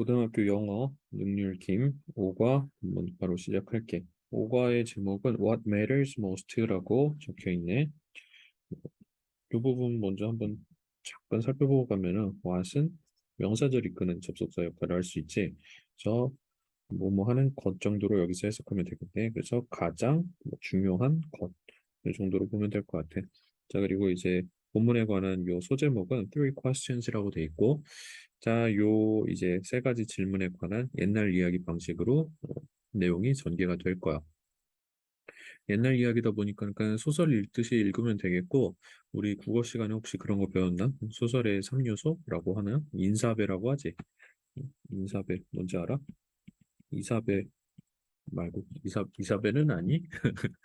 고등학교 영어 능률 김 5과 한번 바로 시작할게. 5과의 제목은 What Matters Most라고 적혀 있네. 이 부분 먼저 한번 잠깐 살펴보고 가면은 what은 명사절 이끄는 접속사 역할을 할 수 있지. 그래서 뭐뭐 하는 것 정도로 여기서 해석하면 되겠네. 그래서 가장 뭐 중요한 것 정도로 보면 될 것 같아. 자 그리고 이제 본문에 관한 요 소제목은 three questions이라고 돼 있고 자, 요 이제 세 가지 질문에 관한 옛날 이야기 방식으로 어, 내용이 전개가 될 거야. 옛날 이야기다 보니까 그러니까 소설 읽듯이 읽으면 되겠고 우리 국어 시간에 혹시 그런 거 배웠나? 소설의 3요소라고 하는 인사배라고 하지. 인사배 뭔지 알아? 이사배 말고 이사 이사배는 아니?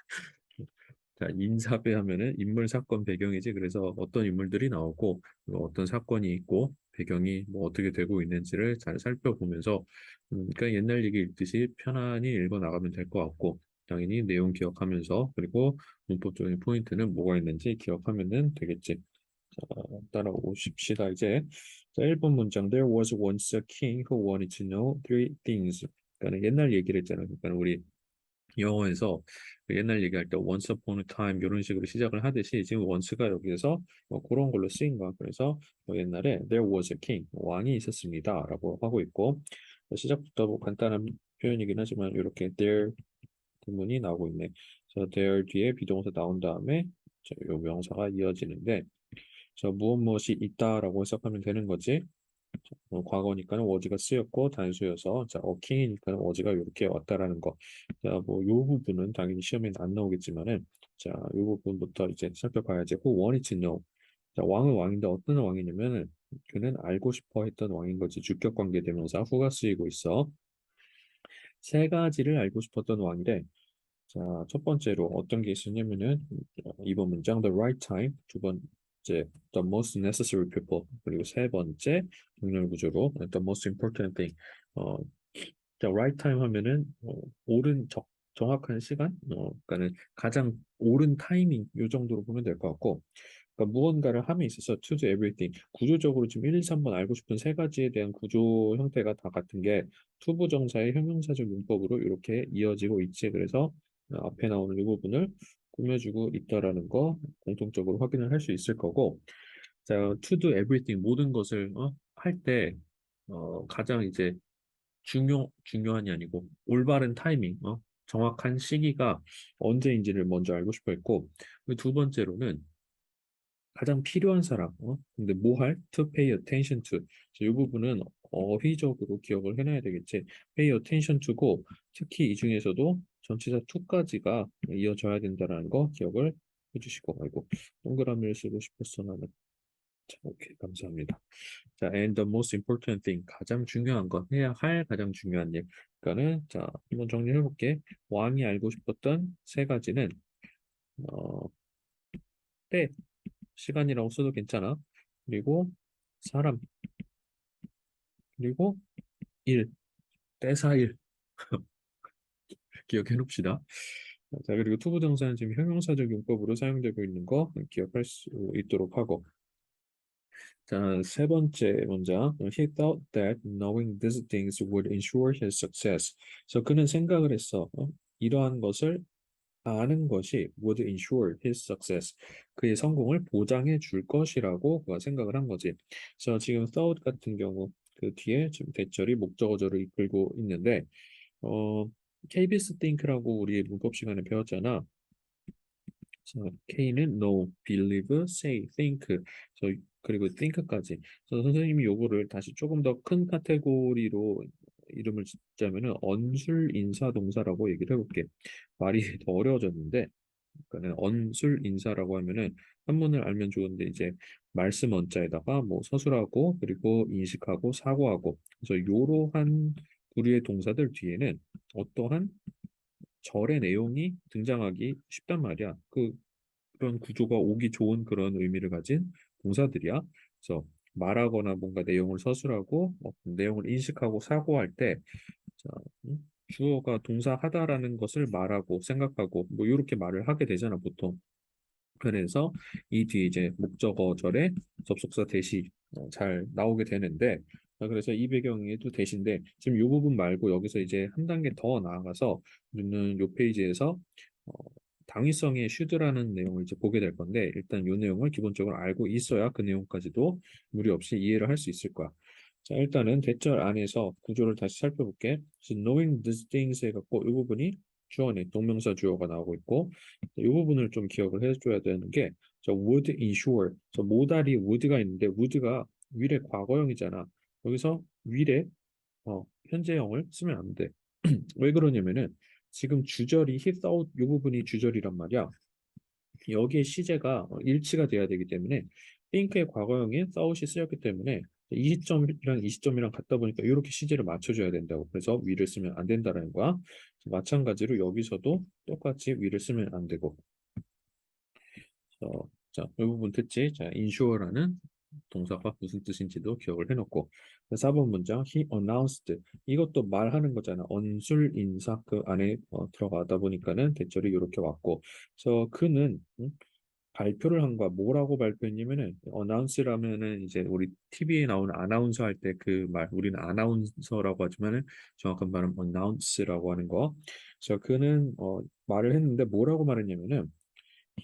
자, 인사배 하면은 인물 사건 배경이지. 그래서 어떤 인물들이 나오고 어떤 사건이 있고 배경이 뭐 어떻게 되고 있는지를 잘 살펴보면서 음, 그러니까 옛날 얘기 읽듯이 편안히 읽어 나가면 될 것 같고 당연히 내용 기억하면서 그리고 문법적인 포인트는 뭐가 있는지 기억하면 되겠지. 자, 따라오십시다. 이제 자, 1번 문장 There was once a king who wanted to know three things. 그러니까 옛날 얘기를 했잖아. 그러니까 우리 영어에서 그 옛날 얘기할 때 once upon a time 이런 식으로 시작을 하듯이 지금 once가 여기에서 뭐 그런 걸로 쓰인 거야. 그래서 뭐 옛날에 there was a king 왕이 있었습니다 라고 하고 있고 시작부터 뭐 간단한 표현이긴 하지만 이렇게 there 구문이 나오고 있네. 그래서 there 뒤에 비동사 나온 다음에 요 명사가 이어지는데 자 무엇 무엇이 있다라고 해석하면 되는 거지. 어, 과거니까는 워즈가 쓰였고 단수여서 자 어킹이니까는 워즈가 이렇게 왔다라는 거. 자뭐요 부분은 당연히 시험에는 안 나오겠지만은 자요 부분부터 이제 살펴봐야지. 고 원이 know. 자 왕은 왕인데 어떤 왕이냐면은 그는 알고 싶어 했던 왕인 거지. 주격 관계 대명사 후가 쓰이고 있어. 세 가지를 알고 싶었던 왕이래. 자, 첫 번째로 어떤 게 있었냐면은 이번 문장 the right time 두 번, 이제 the most necessary people 그리고 세 번째 동렬 구조로 the most important thing. 어, 자, right time 하면은 어, 옳은 적, 정확한 시간 어, 그러니까는 가장 옳은 타이밍 요 정도로 보면 될 것 같고 그러니까 무언가를 함에 있어서 to do everything. 구조적으로 지금 1, 2, 3번 알고 싶은 세 가지에 대한 구조 형태가 다 같은 게 투부 정사의 형용사적 문법으로 이렇게 이어지고 있지. 그래서 앞에 나오는 이 부분을 꾸며주고 있다라는 거 공통적으로 확인을 할 수 있을 거고 자, to do everything 모든 것을 어, 할때 어, 가장 이제 중요 중요한이 아니고 올바른 타이밍, 어, 정확한 시기가 언제인지를 먼저 알고 싶어 했고 두 번째로는 가장 필요한 사람, 어? 근데 뭐 할? To pay attention to. 이 부분은 어휘적으로 기억을 해놔야 되겠지. Pay attention to고 특히 이 중에서도 전치사 to까지가 이어져야 된다는 거 기억을 해주시고 아이고 동그라미를 쓰고 싶었어 나는 자, 오케이 감사합니다 자 and the most important thing 가장 중요한 거 해야 할 가장 중요한 일 그러니까는 자 한번 정리해 볼게 왕이 알고 싶었던 세 가지는 어, 때 시간이라고 써도 괜찮아 그리고 사람 그리고 일 때사일 기억해 놓읍시다. 자, 그리고 투부정사는 지금 형용사적 용법으로 사용되고 있는 거 기억할 수 있도록 하고. 자, 세 번째 문장. He thought that knowing these things would ensure his success. 그래서 그는 생각을 했어. 어? 이러한 것을 아는 것이 would ensure his success. 그의 성공을 보장해 줄 것이라고 그가 생각을 한 거지. 그래서 지금 thought 같은 경우 그 뒤에 지금 대절이 목적어절을 이끌고 있는데 어 KBS think라고 우리 문법 시간에 배웠잖아. 자, K는 no, believe, say, think. 저 그리고 think까지. 그래서 선생님이 요거를 다시 조금 더 큰 카테고리로 이름을 짓자면은 언술 인사 동사라고 얘기를 해볼게. 말이 더 어려워졌는데, 그러니까는 언술 인사라고 하면은 한문을 알면 좋은데 이제 말씀 원자에다가 뭐 서술하고 그리고 인식하고 사고하고 그래서 요러한 우리의 동사들 뒤에는 어떠한 절의 내용이 등장하기 쉽단 말이야. 그 그런 구조가 오기 좋은 그런 의미를 가진 동사들이야. 그래서 말하거나 뭔가 내용을 서술하고 어, 내용을 인식하고 사고할 때 자, 주어가 동사하다라는 것을 말하고 생각하고 뭐 이렇게 말을 하게 되잖아 보통. 그래서 이 뒤에 이제 목적어절에 접속사 대시 어, 잘 나오게 되는데 자, 그래서 이 배경에도 대신데 지금 이 부분 말고 여기서 이제 한 단계 더 나아가서 우리는 이 페이지에서 어, 당위성의 슈드라는 내용을 이제 보게 될 건데 일단 이 내용을 기본적으로 알고 있어야 그 내용까지도 무리 없이 이해를 할 수 있을 거야. 자, 일단은 대절 안에서 구조를 다시 살펴볼게. 그래서 knowing these things 해갖고 이 부분이 주어네 동명사 주어가 나오고 있고 이 부분을 좀 기억을 해줘야 되는 게 자, would ensure 저 모달이 would가 있는데 would가 위례 과거형이잖아. 여기서 위례 어, 현재형을 쓰면 안 돼. 왜 그러냐면은 지금 주절이 he thought 이 부분이 주절이란 말이야. 여기에 시제가 어, 일치가 돼야 되기 때문에 think의 과거형인 thought이 쓰였기 때문에 이 시점이랑 이 시점이랑 같다 보니까 이렇게 시제를 맞춰줘야 된다고. 그래서 위를 쓰면 안 된다라는 거야. 마찬가지로 여기서도 똑같이 위를 쓰면 안 되고. 어, 자, 이 부분 듣지? 자, insure라는 동사가 무슨 뜻인지도 기억을 해놓고 4번 문장 he announced 이것도 말하는 거잖아. 언술 인사 그 안에 어, 들어가다 보니까는 대절이 이렇게 왔고. 그래서 그는 음, 발표를 한 거야. 뭐라고 발표했냐면은 announce라면은 이제 우리 TV에 나오는 아나운서 할 때 그 말 우리는 아나운서라고 하지만은 정확한 말은 announce라고 하는 거. 그래서 그는 어, 말을 했는데 뭐라고 말했냐면은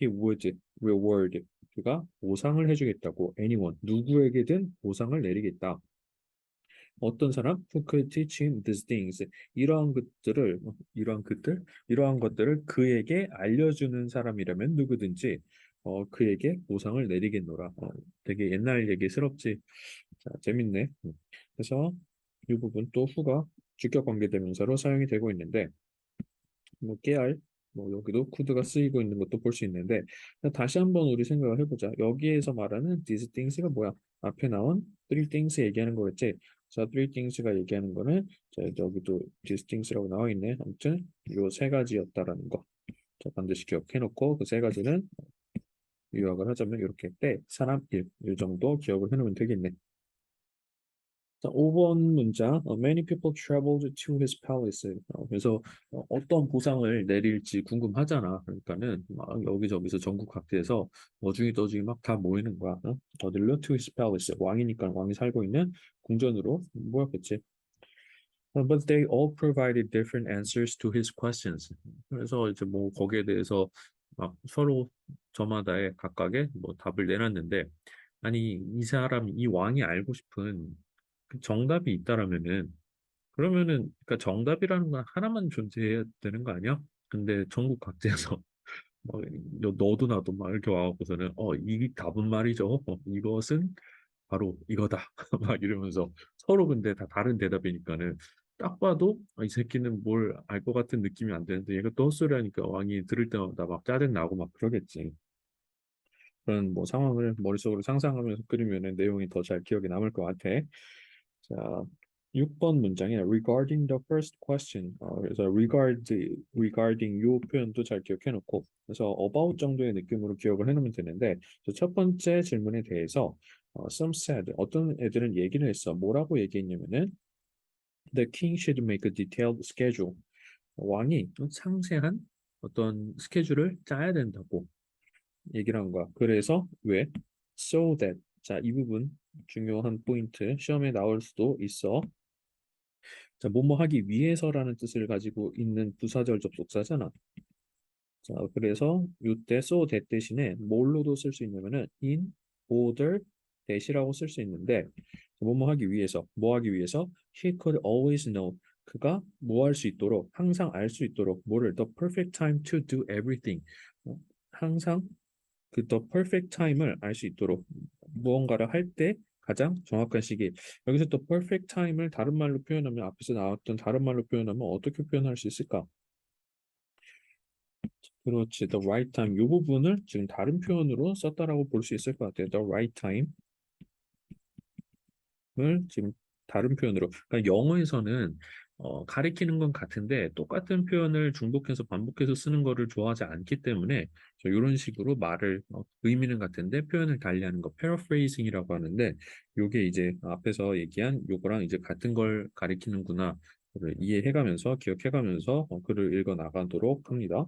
he would reward 그가 보상을 해주겠다고 anyone 누구에게든 보상을 내리겠다. 어떤 사람 who could teach him these things 이러한 것들을 이러한 것들 이러한 것들을 그에게 알려주는 사람이라면 누구든지 어, 그에게 보상을 내리겠노라. 어, 되게 옛날 얘기스럽지. 자, 재밌네. 음. 그래서 이 부분 또 후가 주격 관계 대명사로 사용이 되고 있는데 뭐 깨알 뭐 여기도 coul드가 쓰이고 있는 것도 볼 수 있는데 다시 한번 우리 생각을 해보자. 여기에서 말하는 these things가 뭐야? 앞에 나온 three things 얘기하는 거겠지. 자, three things가 얘기하는 거는 자, 여기도 these things라고 나와 있네. 아무튼 요 세 가지였다라는 거. 자, 반드시 기억해놓고 그 세 가지는 요약을 하자면 이렇게 때, 사람, 일, 이 정도 기억을 해놓으면 되겠네. 자, 5번 문장 어, Many people traveled to his palace. 어, 그래서 어, 어떤 보상을 내릴지 궁금하잖아. 그러니까는 막 여기저기서 전국 각지에서 어중이 떠중이 막 다 모이는 거야. 어? 어딜로? To his palace. 왕이니까 왕이 살고 있는 궁전으로 모였겠지. But they all provided different answers to his questions. 그래서 이제 뭐 거기에 대해서 막 서로 저마다의 각각의 뭐 답을 내놨는데 아니 이 사람 이 왕이 알고 싶은 그 정답이 있다라면은 그러면은 그러니까 정답이라는 건 하나만 존재해야 되는 거 아니야? 근데 전국 각지에서 막 너도 나도 막 이렇게 와갖고서는 어 이 답은 말이죠. 어, 이것은 바로 이거다. 막 이러면서 서로 근데 다 다른 대답이니까는 딱 봐도 아, 이 새끼는 뭘 알 것 같은 느낌이 안 드는데 얘가 또 헛소리 하니까 왕이 들을 때마다 막 짜증 나고 막 그러겠지. 그런 뭐 상황을 머릿속으로 상상하면서 그리면은 내용이 더 잘 기억에 남을 것 같아. 자, 6번 문장에 regarding the first question. 어, 그래서 regard, regarding 요 표현도 잘 기억해 놓고 그래서 about 정도의 느낌으로 기억을 해 놓으면 되는데 첫 번째 질문에 대해서 어, some said 어떤 애들은 얘기를 했어. 뭐라고 얘기했냐면은 the king should make a detailed schedule. 왕이 상세한 어떤 스케줄을 짜야 된다고 얘기를 한 거야. 그래서 왜? so that 자, 이 부분 중요한 포인트 시험에 나올 수도 있어. 자, 뭐뭐 하기 위해서라는 뜻을 가지고 있는 부사절 접속사잖아. 자, 그래서 이때 so that 대신에 뭘로도 쓸 수 있냐면은 in order that이라고 쓸 수 있는데 뭐뭐 하기 위해서 뭐 하기 위해서 he could always know 그가 뭐 할 수 있도록 항상 알 수 있도록 뭐를 the perfect time to do everything 어, 항상 그 the perfect time을 알 수 있도록 무언가를 할 때 가장 정확한 시기 여기서 또 perfect time을 다른 말로 표현하면 앞에서 나왔던 다른 말로 표현하면 어떻게 표현할 수 있을까? 그렇지, the right time 이 부분을 지금 다른 표현으로 썼다라고 볼 수 있을 것 같아요. the right time 을 지금 다른 표현으로 그러니까 영어에서는 어, 가리키는 건 같은데 똑같은 표현을 중복해서 반복해서 쓰는 거를 좋아하지 않기 때문에 이런 식으로 말을 어, 의미는 같은데 표현을 달리하는 거 paraphrasing이라고 하는데 요게 이제 앞에서 얘기한 요거랑 이제 같은 걸 가리키는구나 를 이해해가면서 기억해가면서 어, 글을 읽어 나가도록 합니다.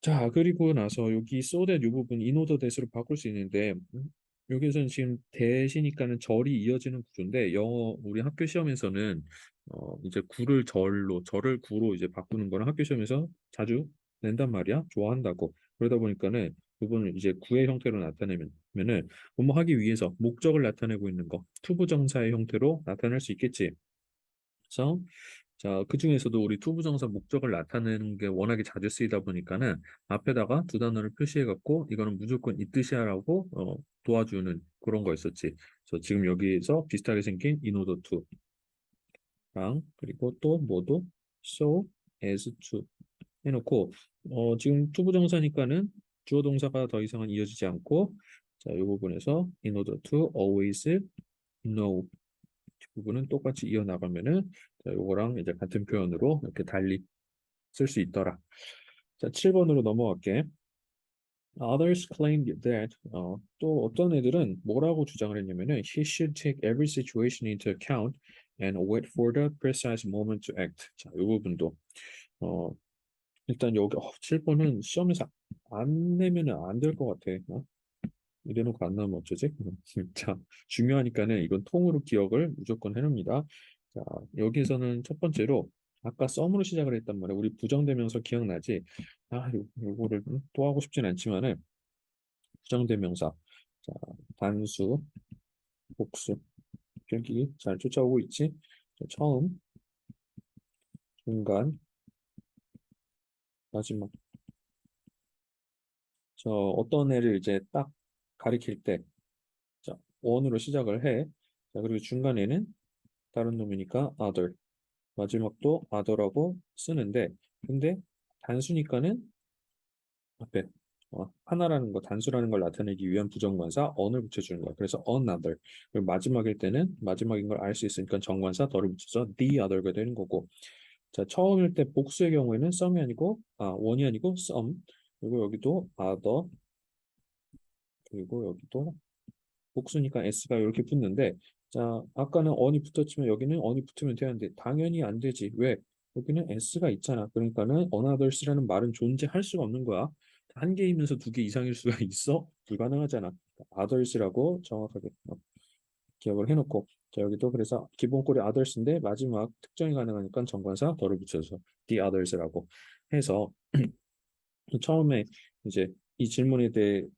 자 그리고 나서 여기 so that 이 부분 in order that으로 바꿀 수 있는데 음, 여기서는 지금 대시니까는 절이 이어지는 구조인데 영어 우리 학교 시험에서는 어 이제 구를 절로 절을 구로 이제 바꾸는 거는 학교 시험에서 자주 낸단 말이야. 좋아한다고. 그러다 보니까는 부분을 이제 구의 형태로 나타내면은 뭐뭐 하기 위해서 목적을 나타내고 있는 거 투부정사의 형태로 나타낼 수 있겠지. 그래서 자, 그 중에서도 우리 투부정사 목적을 나타내는 게 워낙에 자주 쓰이다 보니까는 앞에다가 두 단어를 표시해 갖고 이거는 무조건 이 뜻이야라고 어, 도와주는 그런 거 있었지. 그래서 지금 여기에서 비슷하게 생긴 in order to랑 그리고 또 뭐도 so as to 해놓고 어, 지금 투부정사니까는 주어 동사가 더 이상은 이어지지 않고 자, 이 부분에서 in order to always know 부분은 똑같이 이어나가면은 자, 요거랑 이제 같은 표현으로 이렇게 달리 쓸 수 있더라. 자, 7번으로 넘어갈게. Others claimed that 어, 또 어떤 애들은 뭐라고 주장을 했냐면은 he should take every situation into account and wait for the precise moment to act. 자, 이 부분도 어, 일단 여기 어, 7번은 시험에서 안 내면은 안 될 것 같아. 어? 이래놓고 안 나오면 어쩌지? 진짜 중요하니까는 이건 통으로 기억을 무조건 해놓습니다. 자, 여기서는 첫 번째로 아까 썸으로 시작을 했단 말이야. 우리 부정대명사 기억나지? 아, 요, 요거를 또 하고 싶진 않지만은 부정대명사. 자, 단수, 복수. 여기 잘 쫓아오고 있지? 자, 처음, 중간, 마지막. 저 어떤 애를 이제 딱 가리킬 때, 자, 원으로 시작을 해. 자, 그리고 중간에는 다른 놈이니까 other. 마지막도 other라고 쓰는데, 근데 단수니까는 앞에 어, 하나라는 거, 단수라는 걸 나타내기 위한 부정관사 on을 붙여주는 거야. 그래서 another. 그리고 마지막일 때는 마지막인 걸 알 수 있으니까 정관사 더를 붙여서 the other가 되는 거고. 자, 처음일 때 복수의 경우에는 some이 아니고, 아, one이 아니고 some. 그리고 여기도 other. 그리고 여기도 복수니까 s가 이렇게 붙는데 자 아까는 on이 붙었지만 여기는 on이 붙으면 되는데 당연히 안 되지. 왜? 여기는 s가 있잖아. 그러니까는 anothers라는 말은 존재할 수가 없는 거야. 한 개이면서 두 개 이상일 수가 있어? 불가능하잖아. others라고 정확하게 기억을 해놓고. 자 여기도 그래서 기본 꼴이 others인데 마지막 특정이 가능하니까 정관사 덜을 붙여서 the others라고 해서 처음에 이제 이 질문에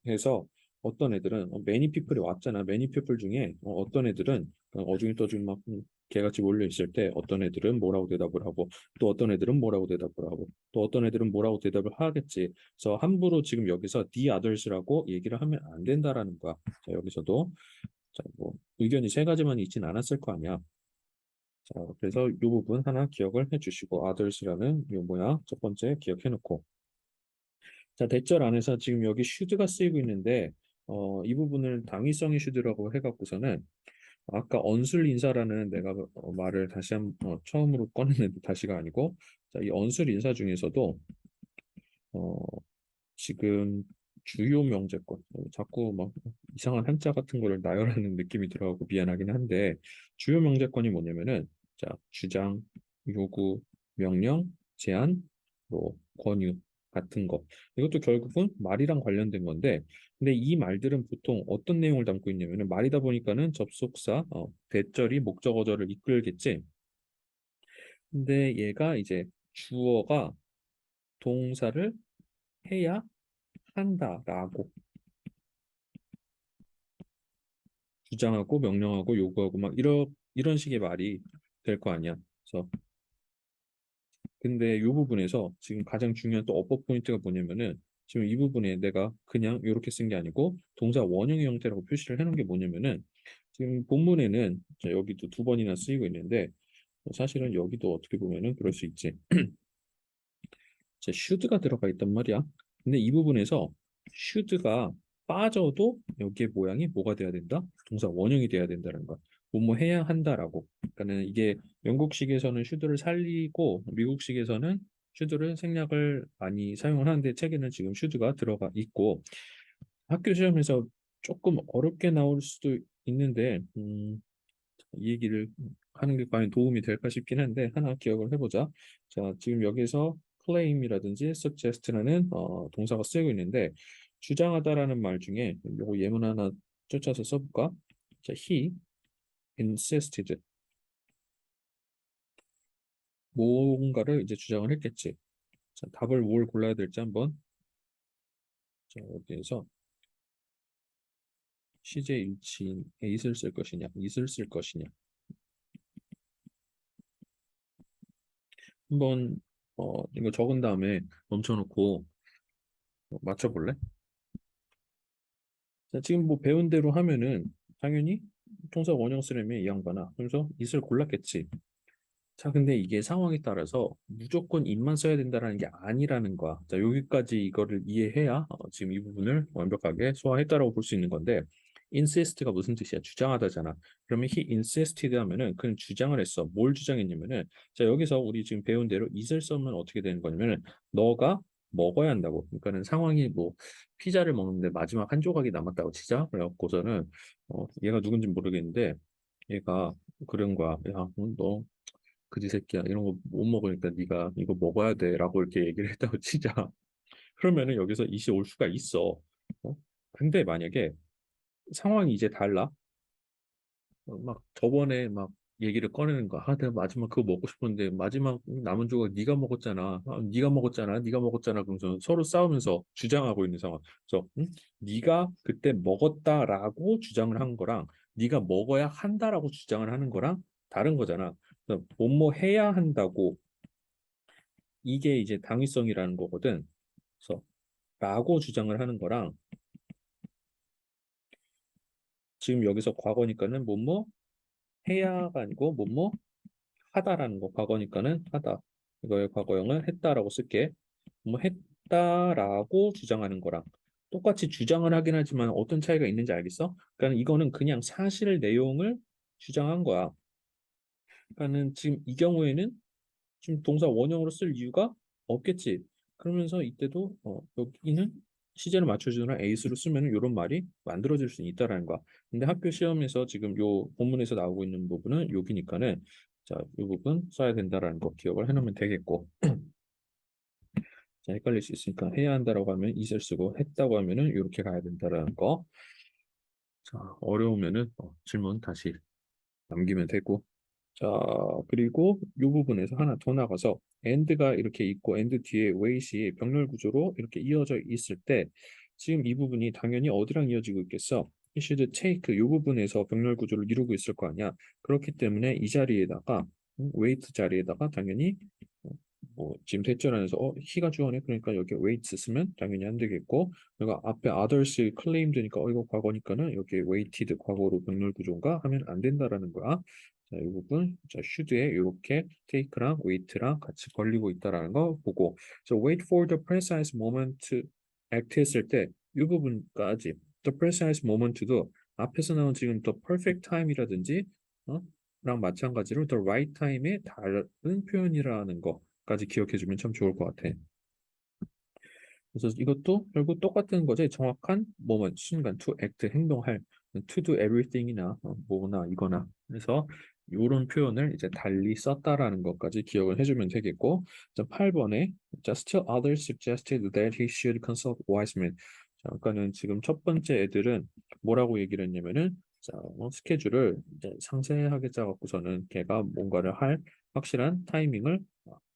대해서 어떤 애들은 어, many people이 왔잖아. many people 중에 어, 떤 애들은 어중이 떠중이 막 음, 개같이 몰려 있을 때 어떤 애들은 뭐라고 대답을 하고 또 어떤 애들은 뭐라고 대답을 하고 또 어떤 애들은 뭐라고 대답을 하겠지. 그래서 함부로 지금 여기서 the others라고 얘기를 하면 안 된다라는 거야. 자, 여기서도 자, 뭐 의견이 세 가지만 있진 않았을 거 아니야. 자, 그래서 이 부분 하나 기억을 해주시고 others라는 요 뭐야 첫 번째 기억해 놓고 자 대절 안에서 지금 여기 should가 쓰이고 있는데 어, 이 부분을 당위성 이슈드라고 해갖고서는 아까 언술 인사라는 내가 어, 말을 다시 한 어, 처음으로 꺼냈는데 다시가 아니고 자, 이 언술 인사 중에서도 어, 지금 주요 명제권 어, 자꾸 막 이상한 한자 같은 거를 나열하는 느낌이 들어가고 미안하긴 한데 주요 명제권이 뭐냐면은 자 주장 요구 명령 제안 뭐 권유 같은 거. 이것도 결국은 말이랑 관련된 건데, 근데 이 말들은 보통 어떤 내용을 담고 있냐면은 말이다 보니까는 접속사, 어, 대절이 목적어절을 이끌겠지. 근데 얘가 이제 주어가 동사를 해야 한다라고 주장하고 명령하고 요구하고 막 이런 이런 식의 말이 될 거 아니야. 그래서 근데 이 부분에서 지금 가장 중요한 또 어법 포인트가 뭐냐면은 지금 이 부분에 내가 그냥 이렇게 쓴 게 아니고 동사 원형의 형태라고 표시를 해놓은 게 뭐냐면은 지금 본문에는 자, 여기도 두 번이나 쓰이고 있는데 사실은 여기도 어떻게 보면은 그럴 수 있지. 자, should가 들어가 있단 말이야. 근데 이 부분에서 should가 빠져도 여기에 모양이 뭐가 돼야 된다? 동사 원형이 돼야 된다는 거야. 뭐뭐 해야 한다라고. 그러니까는 이게 영국식에서는 슈드를 살리고 미국식에서는 슈드를 생략을 많이 사용을 하는데 책에는 지금 슈드가 들어가 있고 학교 시험에서 조금 어렵게 나올 수도 있는데 음, 이 얘기를 하는 게 과연 도움이 될까 싶긴 한데 하나 기억을 해보자. 자 지금 여기서 claim이라든지 suggest라는 어, 동사가 쓰이고 있는데 주장하다라는 말 중에 요거 예문 하나 쫓아서 써볼까? 자, he insisted 뭔가를 이제 주장을 했겠지. 자, 답을 뭘 골라야 될지 한번 자, 여기에서 시제 일치인 에잇을 쓸 것이냐, it을 쓸 것이냐. 한번 어, 이거 적은 다음에 멈춰놓고 어, 맞춰볼래? 자, 지금 뭐 배운 대로 하면은 당연히 동사 원형 쓰려면 이 양반아. 그래서 it을 골랐겠지. 자, 근데 이게 상황에 따라서 무조건 it만 써야 된다는 게 아니라는 거야. 자, 여기까지 이거를 이해해야 어, 지금 이 부분을 완벽하게 소화했다라고 볼 수 있는 건데 insist가 무슨 뜻이야? 주장하다잖아. 그러면 he insisted 하면은 그는 주장을 했어. 뭘 주장했냐면은 자, 여기서 우리 지금 배운 대로 it을 쓰면 어떻게 되는 거냐면은 너가 먹어야 한다고. 그러니까는 상황이 뭐 피자를 먹는데 마지막 한 조각이 남았다고 치자. 그래갖고서는 어, 얘가 누군지 모르겠는데 얘가 그런 거야. 야, 너 그지 새끼야. 이런 거 못 먹으니까 네가 이거 먹어야 돼라고 이렇게 얘기를 했다고 치자. 그러면은 여기서 이시 올 수가 있어. 어? 근데 만약에 상황이 이제 달라. 어, 막 저번에 막 얘기를 꺼내는 거야. 아, 내가 마지막 그거 먹고 싶었는데 마지막 남은 조각 네가 먹었잖아. 아, 네가 먹었잖아. 네가 먹었잖아. 그러면서 서로 싸우면서 주장하고 있는 상황. 그래서 응? 네가 그때 먹었다라고 주장을 한 거랑 네가 먹어야 한다라고 주장을 하는 거랑 다른 거잖아. 뭐뭐 해야 한다고 이게 이제 당위성이라는 거거든. 그래서 라고 주장을 하는 거랑 지금 여기서 과거니까는 뭐뭐 해야가 아니고 뭐뭐 하다라는 거 과거니까는 하다. 이거의 과거형은 했다라고 쓸게. 뭐 했다라고 주장하는 거랑 똑같이 주장을 하긴 하지만 어떤 차이가 있는지 알겠어? 그러니까 이거는 그냥 사실 내용을 주장한 거야. 그러니까는 지금 이 경우에는 지금 동사 원형으로 쓸 이유가 없겠지. 그러면서 이때도 어, 여기는 시제를 맞춰주느라 에이스로 쓰면 이런 말이 만들어질 수 있다라는 거야. 근데 학교 시험에서 지금 요 본문에서 나오고 있는 부분은 여기니까는 자, 이 부분 써야 된다라는 거 기억을 해놓으면 되겠고. 자, 헷갈릴 수 있으니까 해야 한다라고 하면 이슬 쓰고 했다고 하면은 이렇게 가야 된다라는 거. 자, 어려우면은 어, 질문 다시 남기면 되고. 자, 그리고 이 부분에서 하나 더 나가서 and가 이렇게 있고 and 뒤에 wait이 병렬 구조로 이렇게 이어져 있을 때 지금 이 부분이 당연히 어디랑 이어지고 있겠어? he should take 이 부분에서 병렬 구조를 이루고 있을 거 아니야. 그렇기 때문에 이 자리에다가 음, wait 자리에다가 당연히 어, 뭐 지금 대절 안에서 어 he가 주어네 그러니까 여기 wait 쓰면 당연히 안 되겠고 그리고 앞에 others claimed니까 어 이거 과거니까는 여기 waited 과거로 병렬 구조인가 하면 안 된다라는 거야. 자, 이 부분, 자, should에 이렇게 take랑 wait랑 같이 걸리고 있다라는 거 보고, 자, wait for the precise moment to act 했을 때, 이 부분까지, the precise moment도 앞에서 나온 지금 the perfect time이라든지, 어? 랑 마찬가지로 the right time의 다른 표현이라는 거까지 기억해주면 참 좋을 것 같아. 그래서 이것도 결국 똑같은 거지. 정확한 moment, 순간, to act, 행동할, to do everything이나 어, 뭐나 이거나. 그래서 이런 표현을 이제 달리 썼다라는 것까지 기억을 해주면 되겠고 자, 8번에 자, still others suggested that he should consult Wiseman 자, 아까는 지금 첫 번째 애들은 뭐라고 얘기를 했냐면은 자, 어, 스케줄을 이제 상세하게 짜갖고서는 걔가 뭔가를 할 확실한 타이밍을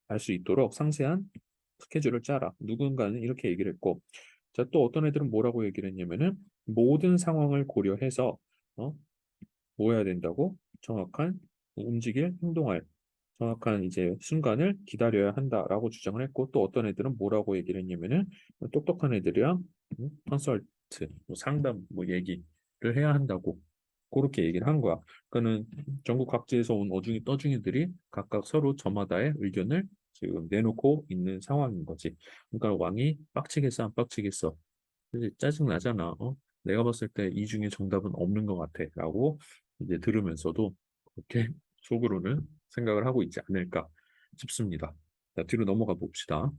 알 수 있도록 상세한 스케줄을 짜라. 누군가는 이렇게 얘기를 했고 자, 또 어떤 애들은 뭐라고 얘기를 했냐면은 모든 상황을 고려해서 어, 뭐 해야 된다고? 정확한 움직일, 행동할 정확한 이제 순간을 기다려야 한다라고 주장을 했고 또 어떤 애들은 뭐라고 얘기를 했냐면은 똑똑한 애들이랑 컨설트, 뭐 상담, 뭐 얘기를 해야 한다고 그렇게 얘기를 한 거야. 그러니까는 전국 각지에서 온 어중이 떠중이들이 각각 서로 저마다의 의견을 지금 내놓고 있는 상황인 거지. 그러니까 왕이 빡치겠어, 안 빡치겠어. 짜증 나잖아. 어? 내가 봤을 때 이 중에 정답은 없는 것 같아. 라고 이제 들으면서도 그렇게 속으로는 생각을 하고 있지 않을까 싶습니다. 자, 뒤로 넘어가 봅시다.